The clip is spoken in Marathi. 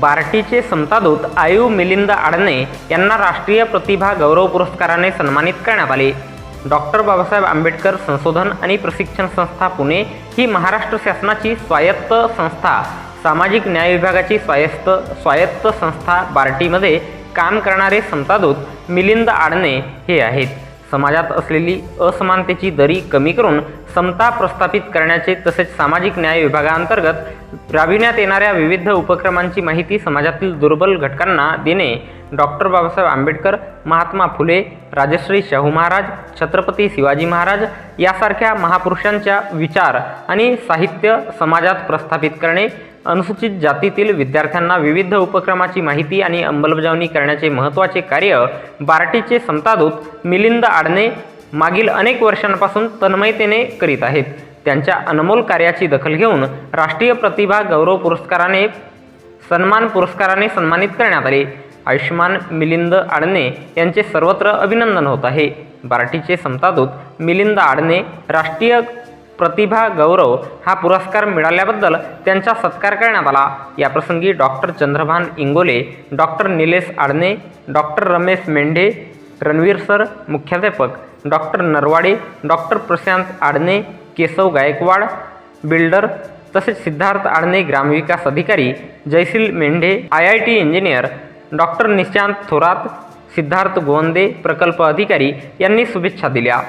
बार्टीचे समतादूत आयु मिलिंद आडणे यांना राष्ट्रीय प्रतिभा गौरव पुरस्काराने सन्मानित करण्यात आले. डॉक्टर बाबासाहेब आंबेडकर संशोधन आणि प्रशिक्षण संस्था पुणे ही महाराष्ट्र शासनाची स्वायत्त संस्था सामाजिक न्याय विभागाची स्वायत्त स्वायत्त संस्था बार्टीमध्ये काम करणारे समतादूत मिलिंद आडणे हे आहेत. समाजात असलेली असमानतेची दरी कमी करून समता प्रस्थापित करण्याचे तसेच सामाजिक न्याय विभागाअंतर्गत राबविण्यात येणाऱ्या विविध उपक्रमांची माहिती समाजातील दुर्बल घटकांना देणे डॉक्टर बाबासाहेब आंबेडकर महात्मा फुले राजश्री शाहू महाराज छत्रपती शिवाजी महाराज यासारख्या महापुरुषांच्या विचार आणि साहित्य समाजात प्रस्थापित करणे अनुसूचित जातीतील विद्यार्थ्यांना विविध उपक्रमाची माहिती आणि अंमलबजावणी करण्याचे महत्त्वाचे कार्य बार्टीचे समतादूत मिलिंद आडणे मागील अनेक वर्षांपासून तन्मयतेने करीत आहेत. त्यांच्या अनमोल कार्याची दखल घेऊन राष्ट्रीय प्रतिभा गौरव पुरस्काराने सन्मान पुरस्काराने सन्मानित करण्यात आले. आयुष्मान मिलिंद आडणे यांचे सर्वत्र अभिनंदन होत आहे. बार्टीचे समतादूत मिलिंद आडणे राष्ट्रीय प्रतिभा गौरव हा पुरस्कार मिळाल्याबद्दल त्यांचा सत्कार करण्यात आला. याप्रसंगी doctor Chandrabhan Ingole doctor Nilesh Adane doctor Ramesh Mendhe Ranveer sir मुख्याध्यापक doctor Narwade doctor Prashant Adane Keshav Gaikwad builder तसेच सिद्धार्थ आडणे ग्रामविकास अधिकारी Jayshil Mendhe I I T engineer doctor Nishant Thorat Siddharth Govande प्रकल्प अधिकारी यांनी शुभेच्छा दिल्या.